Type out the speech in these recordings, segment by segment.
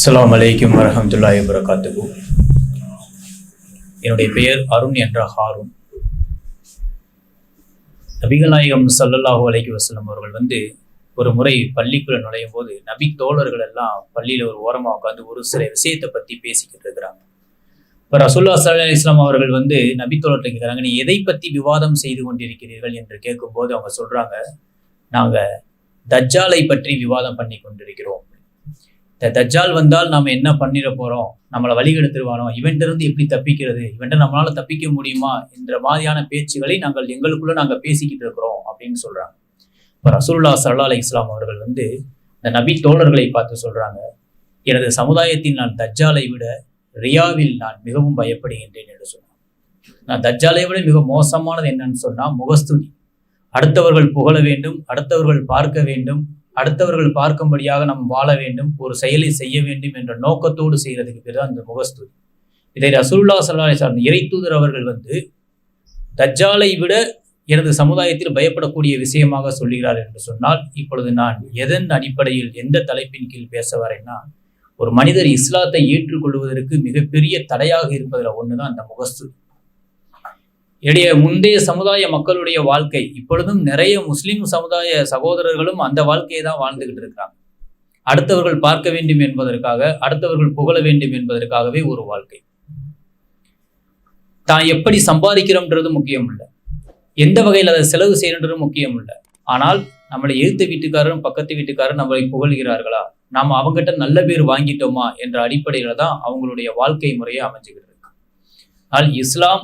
அஸ்லாம் அலைக்கும் வரஹமத்துல்லாஹி வபரகாத்துஹு. என்னுடைய பெயர் அருண் என்ற ஹாரூன். நபிகள் நாயகம் அலைக்கு வசலம் அவர்கள் வந்து ஒரு முறை பள்ளிக்குள்ள நுழையும் போது நபி தோழர்கள் எல்லாம் பள்ளியில் ஒரு ஓரமாக உட்காந்து ஒரு சில விஷயத்தை பற்றி பேசிக்கிட்டு இருக்கிறாங்க. இப்போ ரசூல்லா சல்லா இஸ்லாம் அவர்கள் வந்து நபி தோழர்கள் கேட்குறாங்க நீ எதை பற்றி விவாதம் செய்து கொண்டிருக்கிறீர்கள் என்று கேட்கும்போது அவங்க சொல்கிறாங்க நாங்கள் தஜ்ஜாலை பற்றி விவாதம் பண்ணி கொண்டிருக்கிறோம். இந்த தஜ்ஜால் வந்தால் நாம் என்ன பண்ணிட போகிறோம் நம்மளை வழிகெடுத்துருவானோ இவன்ட்ட இருந்து எப்படி தப்பிக்கிறது? இவன்ட்ட நம்மளால தப்பிக்க முடியுமா? என்ற மாதிரியான பேச்சுகளை நாங்கள் எங்களுக்குள்ளே நாங்கள் பேசிக்கிட்டு இருக்கிறோம் அப்படின்னு சொல்கிறாங்க இப்போ ரசூல்லா சல்லா அலி இஸ்லாம் அவர்கள் வந்து இந்த நபி தோழர்களை பார்த்து சொல்கிறாங்க எனது சமுதாயத்தில் நான் தஜ்ஜாலை விட ரியாவில் நான் மிகவும் பயப்படுகின்றேன் என்று சொன்னான் நான் தஜ்ஜாலை விட மிக மோசமானது என்னன்னு சொன்னால் முகஸ்துதி. அடுத்தவர்கள் புகழ வேண்டும் அடுத்தவர்கள் பார்க்க வேண்டும் அடுத்தவர்கள் பார்க்கும்படியாக நாம் வாழ வேண்டும் ஒரு செயலை செய்ய வேண்டும் என்ற நோக்கத்தோடு செய்கிறதுக்கு பேர் தான் இந்த முகஸ்துதி. இதை ரசூல்லா சல்லா சார்ந்த இறை தூதர் அவர்கள் வந்து தஜ்ஜாலை விட எனது சமுதாயத்தில் பயப்படக்கூடிய விஷயமாக சொல்லுகிறார் என்று சொன்னால் இப்பொழுது நான் எதன் அடிப்படையில் எந்த தலைப்பின் கீழ் பேச வரேன்னா ஒரு மனிதர் இஸ்லாத்தை ஏற்றுக்கொள்வதற்கு மிகப்பெரிய தடையாக இருப்பதில் ஒன்று தான் அந்த முகஸ்துதி. இடைய முந்தைய சமுதாய மக்களுடைய வாழ்க்கை இப்பொழுதும் நிறைய முஸ்லீம் சமுதாய சகோதரர்களும் அந்த வாழ்க்கையை தான் வாழ்ந்துகிட்டு இருக்கிறாங்க. அடுத்தவர்கள் பார்க்க வேண்டும் என்பதற்காக அடுத்தவர்கள் புகழ வேண்டும் என்பதற்காகவே ஒரு வாழ்க்கை. தான் எப்படி சம்பாதிக்கிறோம்ன்றது முக்கியம் இல்லை. எந்த வகையில் அதை செலவு செய்யறது முக்கியம் இல்லை. ஆனால் நம்மளை எழுத்த வீட்டுக்காரரும் பக்கத்து வீட்டுக்காரரும் நம்மளை புகழ்கிறார்களா? நாம் அவங்ககிட்ட நல்ல பேர் வாங்கிட்டோமா? என்ற அடிப்படையில தான் அவங்களுடைய வாழ்க்கை முறையை அமைஞ்சுக்கிட்டு இருக்கு. ஆனால் இஸ்லாம்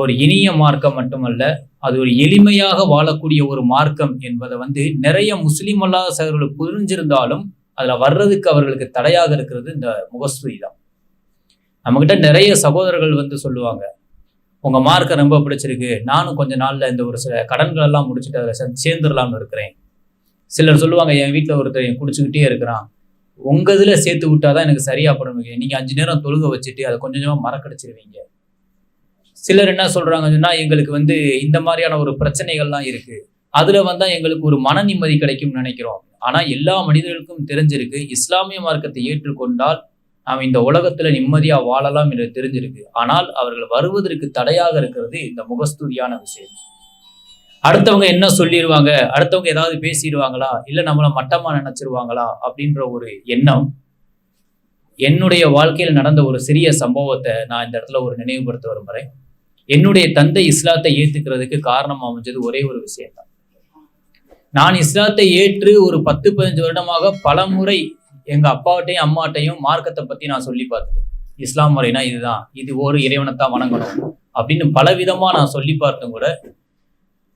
ஒரு இனிய மார்க்கம் மட்டுமல்ல அது ஒரு எளிமையாக வாழக்கூடிய ஒரு மார்க்கம் என்பதை வந்து நிறைய முஸ்லீம் அல்லாத சகர்கள் புரிஞ்சிருந்தாலும் அதில் வர்றதுக்கு அவர்களுக்கு தடையாக இருக்கிறது இந்த முகஸ்துதி தான். நம்மக்கிட்ட நிறைய சகோதரர்கள் வந்து சொல்லுவாங்க உங்கள் மார்க்கை ரொம்ப பிடிச்சிருக்கு நானும் கொஞ்ச நாளில் இந்த ஒரு சில கடன்கள் எல்லாம் முடிச்சுட்டு அதில் சேர்ந்துடலாம்னு இருக்கிறேன். சிலர் சொல்லுவாங்க என் வீட்டில் ஒருத்தர் என் குடிச்சுக்கிட்டே இருக்கிறான் உங்கள் இதில் சேர்த்து விட்டாதான் எனக்கு சரியாக படும் நீங்கள் அஞ்சு நேரம் தொழுக வச்சுட்டு அதை கொஞ்சம் கொஞ்சமாக மறக்கடிச்சிருவீங்க. சிலர் என்ன சொல்றாங்கன்னா எங்களுக்கு வந்து இந்த மாதிரியான ஒரு பிரச்சனைகள்லாம் இருக்கு. அதுல வந்தா எங்களுக்கு ஒரு மன நிம்மதி கிடைக்கும்னு நினைக்கிறோம். ஆனா எல்லா மனிதர்களுக்கும் தெரிஞ்சிருக்கு இஸ்லாமிய மார்க்கத்தை ஏற்றுக்கொண்டால் நாம் இந்த உலகத்துல நிம்மதியா வாழலாம் என்று தெரிஞ்சிருக்கு. ஆனால் அவர்கள் வருவதற்கு தடையாக இருக்கிறது இந்த முகஸ்துதியான விஷயம். அடுத்தவங்க என்ன சொல்லிடுவாங்க அடுத்தவங்க ஏதாவது பேசிடுவாங்களா? இல்ல நம்மள மட்டமா நினைச்சிருவாங்களா? அப்படின்ற ஒரு எண்ணம் என்னுடைய வாழ்க்கையில் நடந்த ஒரு சிறிய சம்பவத்தை நான் இந்த இடத்துல ஒரு நினைவுபடுத்த விரும்புறேன். என்னுடைய தந்தை இஸ்லாத்தை ஏத்துக்கிறதுக்கு காரணம் அமைஞ்சது ஒரே ஒரு விஷயம்தான். நான் இஸ்லாத்தை ஏற்று ஒரு பத்து பதினஞ்சு வருடமாக பல முறை எங்க அப்பாட்டையும் அம்மாட்டையும் மார்க்கத்தை பத்தி நான் சொல்லி பார்த்துட்டேன். இஸ்லாம் முறைனா இதுதான். இது ஒரு இறைவனைத்தான் வணங்கணும் அப்படின்னு பல விதமா நான் சொல்லி பார்த்தும் கூட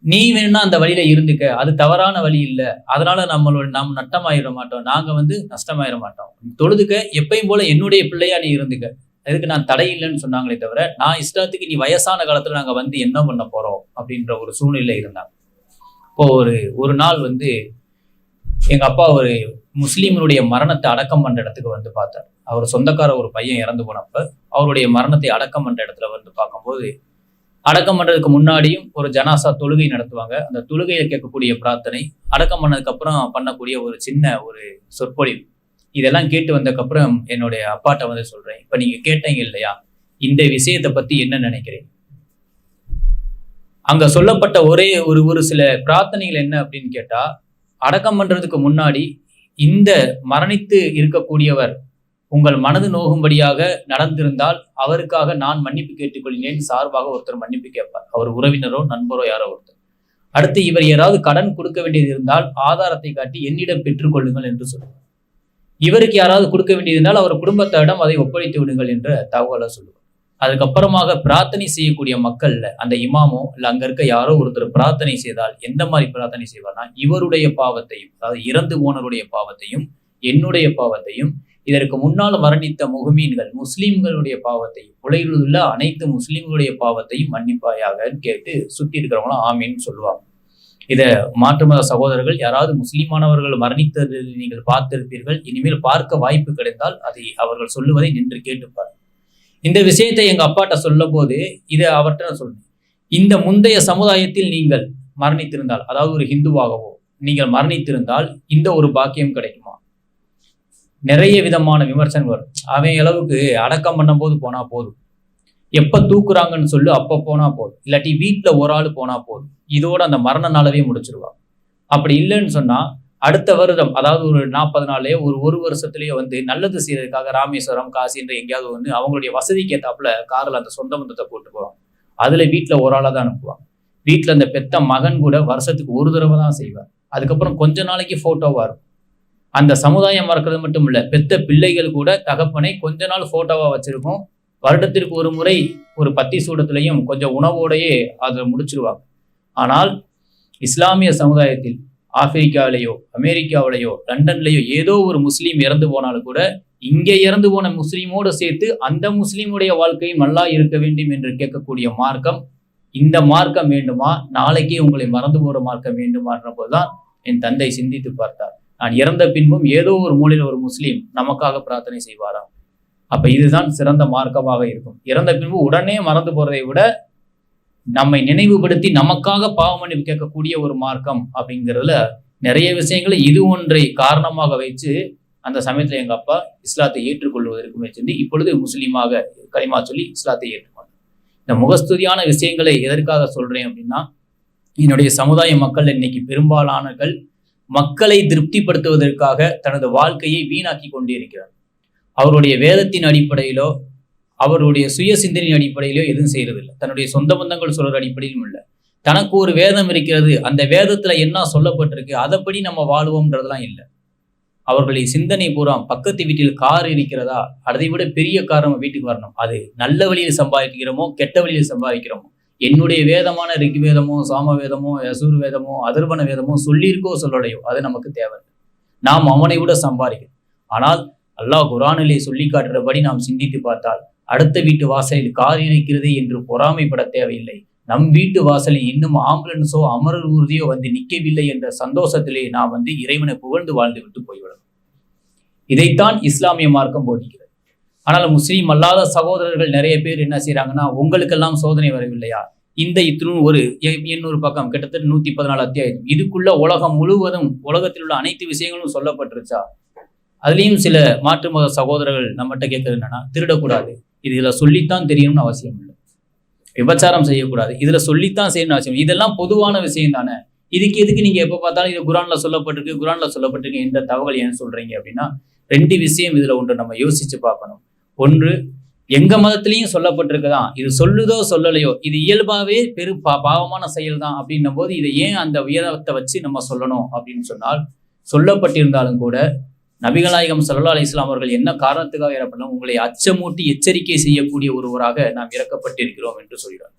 நீ வேணும்னா அந்த வழியில இருந்துக்க. அது தவறான வழி இல்லை. அதனால நம்மளோட நாம் நட்டமாயிட மாட்டோம். நாங்க வந்து நஷ்டமாயிட மாட்டோம். தொழுதுக்க எப்பயும் போல என்னுடைய பிள்ளையா நீ இருந்துக்க. அதுக்கு நான் தடை இல்லைன்னு சொன்னாங்களே தவிர நான் இஷ்டத்துக்கு நீ வயசான காலத்தில் நாங்கள் வந்து என்ன பண்ண போகிறோம் அப்படின்ற ஒரு சூழ்நிலை இருந்தாங்க. இப்போ ஒரு ஒரு நாள் வந்து எங்கள் அப்பா ஒரு முஸ்லீம்களுடைய மரணத்தை அடக்கம் பண்ணுற இடத்துக்கு வந்து பார்த்தார். அவர் சொந்தக்கார ஒரு பையன் இறந்து போனப்ப அவருடைய மரணத்தை அடக்கம் பண்ணுற இடத்துல வந்து பார்க்கும்போது அடக்கம் பண்ணுறதுக்கு முன்னாடியும் ஒரு ஜனாசா தொழுகை நடத்துவாங்க. அந்த தொழுகையை கேட்கக்கூடிய பிரார்த்தனை அடக்கம் பண்ணதுக்கப்புறம் பண்ணக்கூடிய ஒரு சின்ன ஒரு சொற்பொழிவு. இதெல்லாம் கேட்டு வந்ததுக்கப்புறம் என்னுடைய அப்பாட்ட வந்து சொல்றேன். இப்ப நீங்க கேட்டீங்க இல்லையா? இந்த விஷயத்தை பத்தி என்ன நினைக்கிறேன் அங்க சொல்லப்பட்ட ஒரே ஒரு ஒரு சில பிரார்த்தனைகள் என்ன அப்படின்னு கேட்டா அடக்கம் பண்றதுக்கு முன்னாடி இந்த மரணித்து இருக்கக்கூடியவர் உங்கள் மனது நோகும்படியாக நடந்திருந்தால் அவருக்காக நான் மன்னிப்பு கேட்டுக்கொள்கிறேன். சார்பாக ஒருத்தர் மன்னிப்பு கேட்பார். அவர் உறவினரோ நண்பரோ யாரோ ஒருத்தர். அடுத்து இவர் யாராவது கடன் கொடுக்க வேண்டியது இருந்தால் ஆதாரத்தை காட்டி என்னிடம் பெற்றுக்கொள்ளுங்கள் என்று சொல்லுவார். இவருக்கு யாராவது கொடுக்க வேண்டியிருந்தால் அவர் குடும்பத்திடம் அதை ஒப்படைத்து விடுங்கள் என்ற தகவலை சொல்லுவார். அதுக்கப்புறமாக பிரார்த்தனை செய்யக்கூடிய மக்கள்ல அந்த இமாமோ இல்ல அங்க இருக்க யாரோ ஒருத்தர் பிரார்த்தனை செய்தால் எந்த மாதிரி பிரார்த்தனை செய்வார்னா இவருடைய பாவத்தையும் அதாவது இறந்து போனவருடைய பாவத்தையும் என்னுடைய பாவத்தையும் இதற்கு முன்னால் மரணித்த முகமீன்கள் முஸ்லீம்களுடைய பாவத்தையும் உலகில் உள்ள அனைத்து முஸ்லீம்களுடைய பாவத்தையும் மன்னிப்பாயாக கேட்டு சுத்தி இருக்கிறவங்களும் ஆமீன்னு சொல்லுவாங்க. இதை மாற்று மத சகோதரர்கள் யாராவது முஸ்லீமானவர்கள் மரணித்தது நீங்கள் பார்த்திருப்பீர்கள். இனிமேல் பார்க்க வாய்ப்பு கிடைத்தால் அதை அவர்கள் சொல்லுவதை நின்று கேட்டுப்பார். இந்த விஷயத்தை எங்க அப்பாட்ட சொல்லும் போது இதை அவர்கிட்ட நான் சொல்றேன். இந்த முந்தைய சமுதாயத்தில் நீங்கள் மரணித்திருந்தால் அதாவது ஒரு ஹிந்துவாகவோ நீங்கள் மரணித்திருந்தால் இந்த ஒரு பாக்கியம் கிடைக்குமா? நிறைய விதமான விமர்சனம் வரும். அவன் அளவுக்கு அடக்கம் பண்ணும்போது போனா போதும். எப்போ தூக்குறாங்கன்னு சொல்லி அப்போ போனால் போதும். இல்லாட்டி வீட்டில் ஒரு ஆள் போனால் போதும். இதோட அந்த மரண நாளவே முடிச்சிருவாங்க அப்படி இல்லைன்னு சொன்னால் அடுத்த வருடம் அதாவது ஒரு நாற்பது நாள்லயோ ஒரு ஒரு வருஷத்துலயோ வந்து நல்லது செய்யறதுக்காக ராமேஸ்வரம் காசின்ற எங்கேயாவது வந்து அவங்களுடைய வசதிக்கு ஏத்தாப்புல காரில் அந்த சொந்த பந்தத்தை போட்டு போவாங்க. அதுல வீட்டுல ஒரு ஆளாக தான் அனுப்புவாங்க. வீட்டில் அந்த பெத்த மகன் கூட வருஷத்துக்கு ஒரு தடவை தான் செய்வார். அதுக்கப்புறம் கொஞ்ச நாளைக்கு ஃபோட்டோவாக இருக்கும். அந்த சமுதாயம் மறக்கிறது மட்டும் இல்லை பெத்த பிள்ளைகள் கூட தகப்பனை கொஞ்ச நாள் ஃபோட்டோவாக வச்சிருக்கும். வருடத்திற்கு ஒரு முறை ஒரு பத்தி சூடத்திலையும் கொஞ்சம் உணவோடையே அதை முடிச்சிருவாங்க. ஆனால் இஸ்லாமிய சமுதாயத்தில் ஆப்பிரிக்காவிலேயோ அமெரிக்காவிலேயோ லண்டன்லேயோ ஏதோ ஒரு முஸ்லீம் இறந்து போனாலும் கூட இங்கே இறந்து போன முஸ்லீமோடு சேர்த்து அந்த முஸ்லீமுடைய வாழ்க்கையும் நல்லா இருக்க வேண்டும் என்று கேட்கக்கூடிய மார்க்கம் இந்த மார்க்கம் வேண்டுமா? நாளைக்கே உங்களை மறந்து போகிற மார்க்கம் வேண்டுமான்ற போதுதான் என் தந்தை சிந்தித்து பார்த்தார். நான் இறந்த பின்பும் ஏதோ ஒரு மூலையில் ஒரு முஸ்லீம் நமக்காக பிரார்த்தனை செய்வாராம். அப்ப இதுதான் சிறந்த மார்க்கமாக இருக்கும். இறந்த பின்பு உடனே மறந்து போறதை விட நம்மை நினைவுபடுத்தி நமக்காக பாவமன்னிப்பு கேட்கக்கூடிய ஒரு மார்க்கம் அப்படிங்கிறதுல நிறைய விஷயங்களை இது ஒன்றை காரணமாக வைத்து அந்த சமயத்தில் எங்கள் அப்பா இஸ்லாத்தை ஏற்றுக்கொள்வதற்கு முயற்சி இப்பொழுது முஸ்லீமாக களிமா சொல்லி இஸ்லாத்தை ஏற்றுக்கொண்டார். இந்த முகஸ்துதியான விஷயங்களை எதற்காக சொல்றேன் அப்படின்னா என்னுடைய சமுதாய மக்கள் இன்னைக்கு பெரும்பாலானர்கள் மக்களை திருப்திப்படுத்துவதற்காக தனது வாழ்க்கையை வீணாக்கி கொண்டிருக்கிறார் அவருடைய வேதத்தின் அடிப்படையிலோ அவருடைய சுய சிந்தனையின் அடிப்படையிலோ எதுவும் செய்யறதில்லை. தன்னுடைய சொந்த பந்தங்கள் சொல்கிற அடிப்படையிலும் இல்லை. தனக்கு ஒரு வேதம் இருக்கிறது அந்த வேதத்தில் என்ன சொல்லப்பட்டிருக்கு அதைப்படி நம்ம வாழுவோம்ன்றதெல்லாம் இல்லை. அவர்களை சிந்தனை பூரா பக்கத்து வீட்டில் கார் இருக்கிறதா அதை விட பெரிய கார் நம்ம வீட்டுக்கு வரணும். அது நல்ல வழியில் சம்பாதிக்கிறோமோ கெட்ட வழியில் சம்பாதிக்கிறோமோ? என்னுடைய வேதமான ரிக் வேதமோ சாம வேதமோ யசூர் வேதமோ அதர்வன வேதமோ சொல்லியிருக்கோ சொல்லலையோ அது நமக்கு தேவை நாம் அவனை விட சம்பாதிக்கணும். ஆனால் அல்லாஹ் குரானிலே சொல்லி காட்டுறபடி நாம் சிந்தித்து பார்த்தால் அடுத்த வீட்டு வாசலில் கார் இருக்கிறது என்று பொறாமைப்பட தேவையில்லை. நம் வீட்டு வாசலில் இன்னும் ஆம்புலன்ஸோ அமரர் ஊர்தியோ வந்து நிற்கவில்லை என்ற சந்தோஷத்திலே நாம் வந்து இறைவனை புகழ்ந்து வாழ்ந்து விட்டு போய்விடும் இதைத்தான் இஸ்லாமிய மார்க்கம் போதிக்கிறது. ஆனால் முஸ்லீம் அல்லாத சகோதரர்கள் நிறைய பேர் என்ன செய்கிறாங்கன்னா உங்களுக்கெல்லாம் சோதனை வரவில்லையா? இந்த இத்தினும் ஒரு எண்ணூறு பக்கம் கிட்டத்தட்ட நூத்தி பதினாலு அத்தியாயம். இதுக்குள்ள உலகம் முழுவதும் உலகத்தில் உள்ள அனைத்து விஷயங்களும் சொல்லப்பட்டிருச்சா? அதுலேயும் சில மாற்று மத சகோதரர்கள் நம்மகிட்ட கேட்கறது என்னன்னா திருடக்கூடாது. இது இதில் சொல்லித்தான் தெரியணும்னு அவசியம் இல்லை. விபச்சாரம் செய்யக்கூடாது. இதில் சொல்லித்தான் செய்யணும்னு அவசியம் இதெல்லாம் பொதுவான விஷயம் தானே. இதுக்கு எதுக்கு நீங்கள் எப்போ பார்த்தாலும் இது குரானில் சொல்லப்பட்டிருக்கு குரானில் சொல்லப்பட்டிருக்கு என்ற தகவல் ஏன் சொல்கிறீங்க அப்படின்னா ரெண்டு விஷயம் இதில் ஒன்று நம்ம யோசித்து பார்க்கணும். ஒன்று எங்க மதத்திலையும் சொல்லப்பட்டிருக்குதான். இது சொல்லுதோ சொல்லலையோ இது இயல்பாகவே பெரு பா பாவமான செயல் தான் அப்படின்னும் போது இதை ஏன் அந்த உயரத்தை வச்சு நம்ம சொல்லணும் அப்படின்னு சொன்னால் சொல்லப்பட்டிருந்தாலும் கூட நபிகநாயகம் சல்லா அலி இஸ்லாம் அவர்கள் என்ன காரணத்துக்காக இறப்படலாம் உங்களை அச்சமூட்டி எச்சரிக்கை செய்யக்கூடிய ஒருவராக நாம் இறக்கப்பட்டிருக்கிறோம் என்று சொல்கிறார்.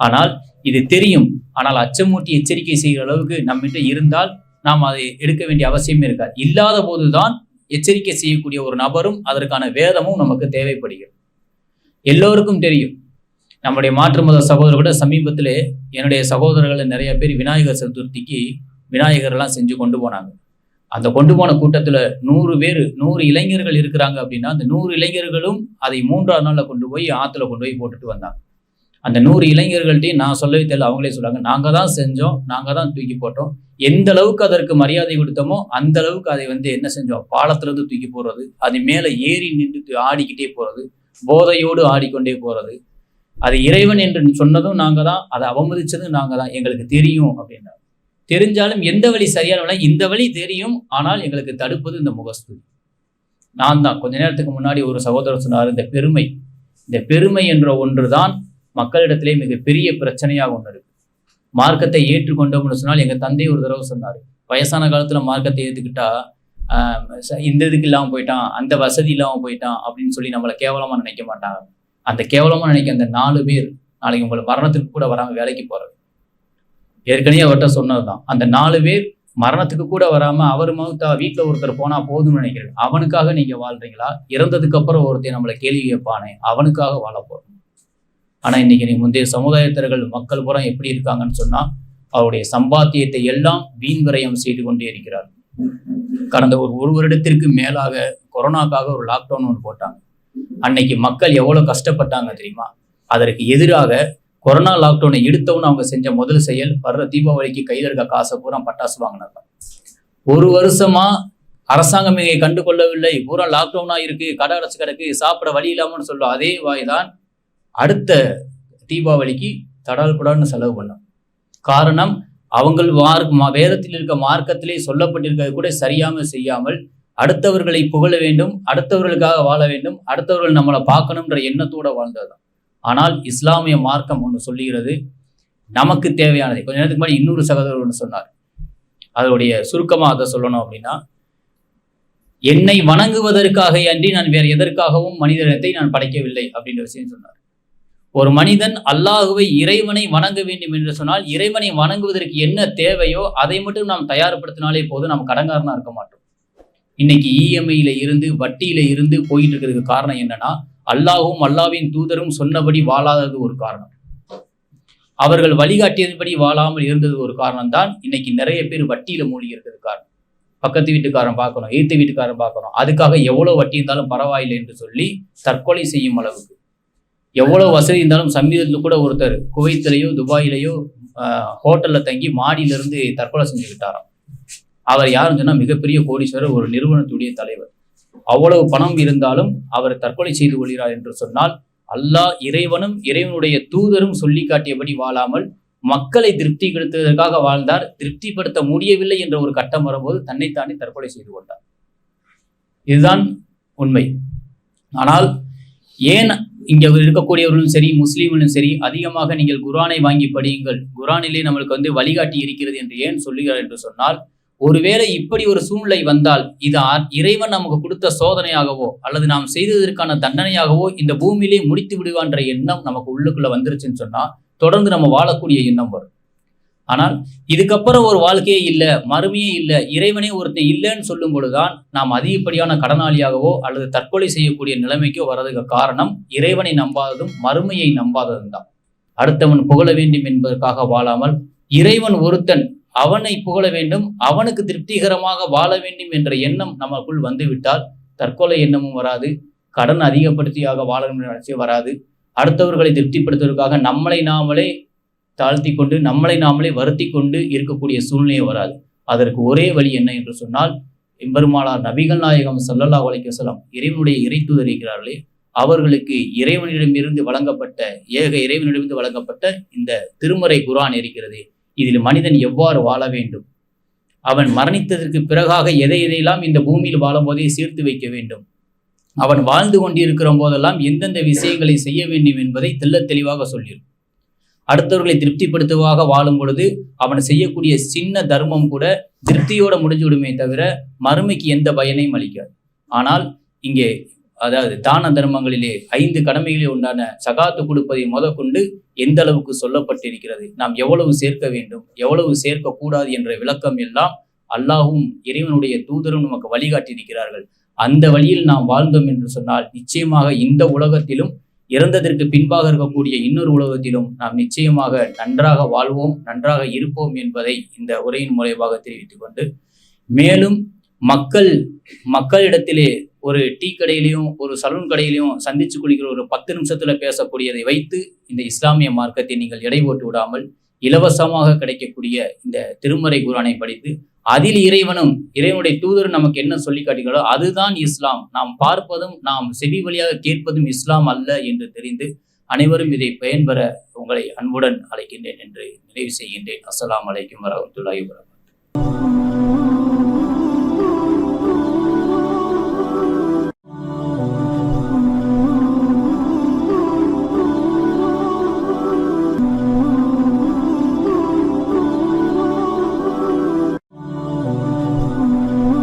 ஆனால் இது தெரியும். ஆனால் அச்சமூட்டி எச்சரிக்கை செய்கிற அளவுக்கு நம்மகிட்ட இருந்தால் நாம் அதை எடுக்க வேண்டிய அவசியமே இருக்காது. இல்லாத போதுதான் எச்சரிக்கை செய்யக்கூடிய ஒரு நபரும் அதற்கான வேதமும் நமக்கு தேவைப்படுகிறது. எல்லோருக்கும் தெரியும். நம்முடைய மாற்று மத சகோதரர் கூட சமீபத்திலே என்னுடைய சகோதரர்கள் நிறைய பேர் விநாயகர் சதுர்த்திக்கு விநாயகர்லாம் செஞ்சு கொண்டு போனாங்க. அந்த கொண்டு போன கூட்டத்தில் நூறு பேர் நூறு இளைஞர்கள் இருக்கிறாங்க அப்படின்னா அந்த நூறு இளைஞர்களும் அதை மூன்றாவது நாளில் கொண்டு போய் ஆற்றுல கொண்டு போய் போட்டுட்டு வந்தாங்க. அந்த நூறு இளைஞர்கள்ட்டையும் நான் சொல்லவே தெரியல அவங்களே சொல்றாங்க நாங்கள் தான் செஞ்சோம் நாங்கள் தான் தூக்கி போட்டோம். எந்த அளவுக்கு அதற்கு மரியாதை கொடுத்தோமோ அந்த அளவுக்கு அதை வந்து என்ன செஞ்சோம்? பாலத்துல இருந்து தூக்கி போடுறது அது மேலே ஏறி நின்று ஆடிக்கிட்டே போகிறது போதையோடு ஆடிக்கொண்டே போகிறது அது இறைவன் என்று சொன்னதும் நாங்கள் தான் அதை அவமதித்ததும் நாங்கள் தான் எங்களுக்கு தெரியும் அப்படின்னா தெரிஞ்சாலும் எந்த வழி சரியான வழி இந்த வழி தெரியும். ஆனால் எங்களுக்கு தடுப்பது இந்த முகஸ்து. நான் தான். கொஞ்ச நேரத்துக்கு முன்னாடி ஒரு சகோதரர் சொன்னார் இந்த பெருமை இந்த பெருமை என்ற ஒன்று தான் மக்களிடத்திலே மிகப்பெரிய பிரச்சனையாக ஒன்று இருக்கு. மார்க்கத்தை ஏற்றுக்கொண்டோம்னு சொன்னால் எங்கள் தந்தை ஒரு தடவை சொன்னார். வயசான காலத்தில் மார்க்கத்தை ஏற்றுக்கிட்டா இந்த இதுக்கு இல்லாமல் போயிட்டான் அந்த வசதி இல்லாமல் போயிட்டான் அப்படின்னு சொல்லி நம்மளை கேவலமாக நினைக்க மாட்டாங்க. அந்த கேவலமாக நினைக்க அந்த நாலு பேர் நாளைக்கு உங்களை மரணத்திற்கு கூட வராங்க வேலைக்கு போகிறது ஏற்கனவே அவர்கிட்ட சொன்னதுதான். அந்த நாலு பேர் மரணத்துக்கு கூட வராம அவர் மௌத்தா வீட்டில் ஒருத்தர் போனா போதும்னு நினைக்கிறேன். அவனுக்காக நீங்க வாழ்றீங்களா? இறந்ததுக்கு அப்புறம் ஒருத்தர் நம்மளை கேள்வி கேட்பானே அவனுக்காக வாழ போறோம். ஆனா இன்னைக்கு நீ முந்தைய சமுதாயத்தர்கள் மக்கள் புறம் எப்படி இருக்காங்கன்னு சொன்னா அவருடைய சம்பாத்தியத்தை எல்லாம் வீண் விரயம் செய்து கொண்டே இருக்கிறார் கடந்த ஒரு ஒரு வருடத்திற்கு மேலாக கொரோனாக்காக ஒரு லாக்டவுன் ஒன்று போட்டாங்க. அன்னைக்கு மக்கள் எவ்வளவு கஷ்டப்பட்டாங்க தெரியுமா? அதற்கு எதிராக கொரோனா லாக்டவுனை எடுத்தவனு அவங்க செஞ்ச முதல் செயல் வர்ற தீபாவளிக்கு கையில் இருக்க காசை பூரா பட்டாசு வாங்கினது ஒரு வருஷமா அரசாங்கம் இங்கே கண்டு கொள்ளவில்லை பூரா லாக்டவுனா இருக்கு. கடை அடைச்சு கிடக்கு. சாப்பிட வழி இல்லாமன்னு சொல்லும் அதே வாய் தான் அடுத்த தீபாவளிக்கு தடால் புடான்னு செலவு பண்ணும். காரணம் அவங்கள் மார்க் மா- வேதத்தில் இருக்க மார்க்கத்திலே சொல்லப்பட்டிருக்கிறது கூட சரியாமல் செய்யாமல் அடுத்தவர்களை புகழ வேண்டும் அடுத்தவர்களுக்காக வாழ வேண்டும் அடுத்தவர்கள் நம்மளை பார்க்கணுன்ற எண்ணத்தோட வாழ்ந்ததுதான். ஆனால் இஸ்லாமிய மார்க்கம் ஒன்று சொல்லுகிறது நமக்கு தேவையானதை. கொஞ்ச நேரத்துக்கு முன்னாடி இன்னொரு சகோதரர் ஒன்று சொன்னார். அதனுடைய சுருக்கமாக அதை சொல்லணும் அப்படின்னா என்னை வணங்குவதற்காக அன்றி நான் வேறு எதற்காகவும் மனிதனத்தை நான் படைக்கவில்லை அப்படின்ற விஷயம் சொன்னார். ஒரு மனிதன் அல்லாஹுவை இறைவனை வணங்க வேண்டும் என்று சொன்னால் இறைவனை வணங்குவதற்கு என்ன தேவையோ அதை மட்டும் நாம் தயார்படுத்தினாலே போதும் நாம் கடங்காரனா இருக்க மாட்டோம். இன்னைக்கு இஎம்ஐயில இருந்து வட்டியில இருந்து போயிட்டு இருக்கிறதுக்கு காரணம் என்னன்னா அல்லாஹும் அல்லாவின் தூதரும் சொன்னபடி வாழாதது ஒரு காரணம். அவர்கள் வழிகாட்டியதுபடி வாழாமல் இருந்தது ஒரு காரணம் தான் இன்னைக்கு நிறைய பேர் வட்டியில மூழ்கி இருக்கிறது காரணம். பக்கத்து வீட்டுக்காரன் பார்க்கணும் எய்த்து வீட்டுக்காரன் பார்க்கணும். அதுக்காக எவ்வளவு வட்டி இருந்தாலும் பரவாயில்லை என்று சொல்லி தற்கொலை செய்யும் அளவுக்கு. எவ்வளவு வசதி இருந்தாலும் சமீபத்தில் கூட ஒருத்தர் குவைத்திலேயோ துபாயிலேயோ ஹோட்டல்ல தங்கி மாடியிலிருந்து தற்கொலை செஞ்சுக்கிட்டாராம். அவர் யாருன்னு சொன்னால் மிகப்பெரிய கோடீஸ்வரர் ஒரு நிறுவனத்துடைய தலைவர். அவ்வளவு பணம் இருந்தாலும் அவர் தற்கொலை செய்து கொள்கிறார் என்று சொன்னால் அல்லாஹ் இறைவனும் இறைவனுடைய தூதரும் சொல்லி காட்டியபடி வாழாமல் மக்களை திருப்திப்படுத்துவதற்காக வாழ்ந்தார். திருப்திப்படுத்த முடியவில்லை என்ற ஒரு கட்டம் வரும்போது தன்னைத்தானே தற்கொலை செய்து கொண்டார். இதுதான் உண்மை. ஆனால் ஏன் இங்கே இருக்கக்கூடியவர்களும் சரி முஸ்லீம்களும் சரி அதிகமாக நீங்கள் குரானை வாங்கி படியுங்கள். குரானிலே நம்மளுக்கு வந்து வழிகாட்டி இருக்கிறது என்று ஏன் சொல்லுகிறார் என்று சொன்னால் ஒருவேளை இப்படி ஒரு சூழ்நிலை வந்தால் இது இறைவன் நமக்கு கொடுத்த சோதனையாகவோ அல்லது நாம் செய்ததற்கான தண்டனையாகவோ இந்த பூமியிலே முடித்து விடுவான்ற எண்ணம் நமக்கு உள்ளுக்குள்ள வந்துருச்சுன்னு சொன்னா தொடர்ந்து நம்ம வாழக்கூடிய எண்ணம் வரும். ஆனால் இதுக்கப்புறம் ஒரு வாழ்க்கையே இல்லை மறுமையே இல்லை இறைவனே ஒருத்தன் இல்லைன்னு சொல்லும் பொழுதுதான் நாம் அதிகப்படியான கடனாளியாகவோ அல்லது தற்கொலை செய்யக்கூடிய நிலைமைக்கோ வர்றதுக்கு காரணம் இறைவனை நம்பாததும் மறுமையை நம்பாததும் தான். அடுத்தவன் புகழ வேண்டும் என்பதற்காக வாழாமல் இறைவன் ஒருத்தன் அவனை புகழ வேண்டும் அவனுக்கு திருப்திகரமாக வாழ வேண்டும் என்ற எண்ணம் நமக்குள் வந்துவிட்டால் தற்கொலை எண்ணமும் வராது கடன் அதிகப்படுத்தியாக வாழ வேண்டும் வராது. அடுத்தவர்களை திருப்திப்படுத்துவதற்காக நம்மளை நாமளே தாழ்த்தி கொண்டு நம்மளை நாமளே வருத்தி கொண்டு இருக்கக்கூடிய சூழ்நிலையே வராது. அதற்கு ஒரே வழி என்ன என்று சொன்னால் எம்பெருமானார் நபிகள் நாயகம் சல்லல்லா அலைஹி இறைவனுடைய இறைத்தூதர் இருக்கிறார்களே அவர்களுக்கு இறைவனிடமிருந்து வழங்கப்பட்ட ஏக இறைவனிடமிருந்து வழங்கப்பட்ட இந்த திருமறை குரான் இருக்கிறது. இதில் மனிதன் எவ்வாறு வாழ வேண்டும்? அவன் மரணித்ததற்கு பிறகாக எதை எதையெல்லாம் இந்த பூமியில் வாழும்போதே சேர்த்து வைக்க வேண்டும்? அவன் வாழ்ந்து கொண்டிருக்கிற போதெல்லாம் எந்தெந்த விஷயங்களை செய்ய வேண்டும் என்பதை தெல்ல தெளிவாக சொல்லியிருக்கும் அடுத்தவர்களை திருப்திப்படுத்துவாக வாழும் பொழுது அவன் செய்யக்கூடிய சின்ன தர்மம் கூட திருப்தியோட முடிஞ்சுவிடுமே தவிர மறுமைக்கு எந்த பயனையும் அளிக்காது. ஆனால் இங்கே அதாவது தான தர்மங்களிலே ஐந்து கடமைகளில் உண்டான சகாத்து கொடுப்பதை முதற்கொண்டு எந்த அளவுக்கு சொல்லப்பட்டிருக்கிறது? நாம் எவ்வளவு சேர்க்க வேண்டும்? எவ்வளவு சேர்க்க கூடாது என்ற விளக்கம் எல்லாம் அல்லாஹும் இறைவனுடைய தூதரும் நமக்கு வழிகாட்டியிருக்கிறார்கள். அந்த வழியில் நாம் வாழ்ந்தோம் என்று சொன்னால் நிச்சயமாக இந்த உலகத்திலும் இறந்ததற்கு பின்பாக இருக்கக்கூடிய இன்னொரு உலகத்திலும் நாம் நிச்சயமாக நன்றாக வாழ்வோம் நன்றாக இருப்போம் என்பதை இந்த உரையின் மூலயமாக தெரிவித்துக் கொண்டு மேலும் மக்கள் மக்களிடத்திலே ஒரு டீ கடையிலையும் ஒரு சலூன் கடையிலையும் சந்திச்சு குளிக்கிற ஒரு பத்து நிமிஷத்துல பேசக்கூடியதை வைத்து இந்த இஸ்லாமிய மார்க்கத்தை நீங்கள் எடை போட்டு விடாமல் இலவசமாக கிடைக்கக்கூடிய இந்த திருமறை குரானை படித்து அதில் இறைவனும் இறைவனுடைய தூதரும் நமக்கு என்ன சொல்லி காட்டுகிறோ அதுதான் இஸ்லாம். நாம் பார்ப்பதும் நாம் செவி வழியாக கேட்பதும் இஸ்லாம் அல்ல என்று தெரிந்து அனைவரும் இதை பயன்பெற உங்களை அன்புடன் அழைக்கின்றேன் என்று நிறைவு செய்கின்றேன். அஸ்லாம் அலைக்கும் வரமத்துல்லாஹி வபரகாத்துஹு.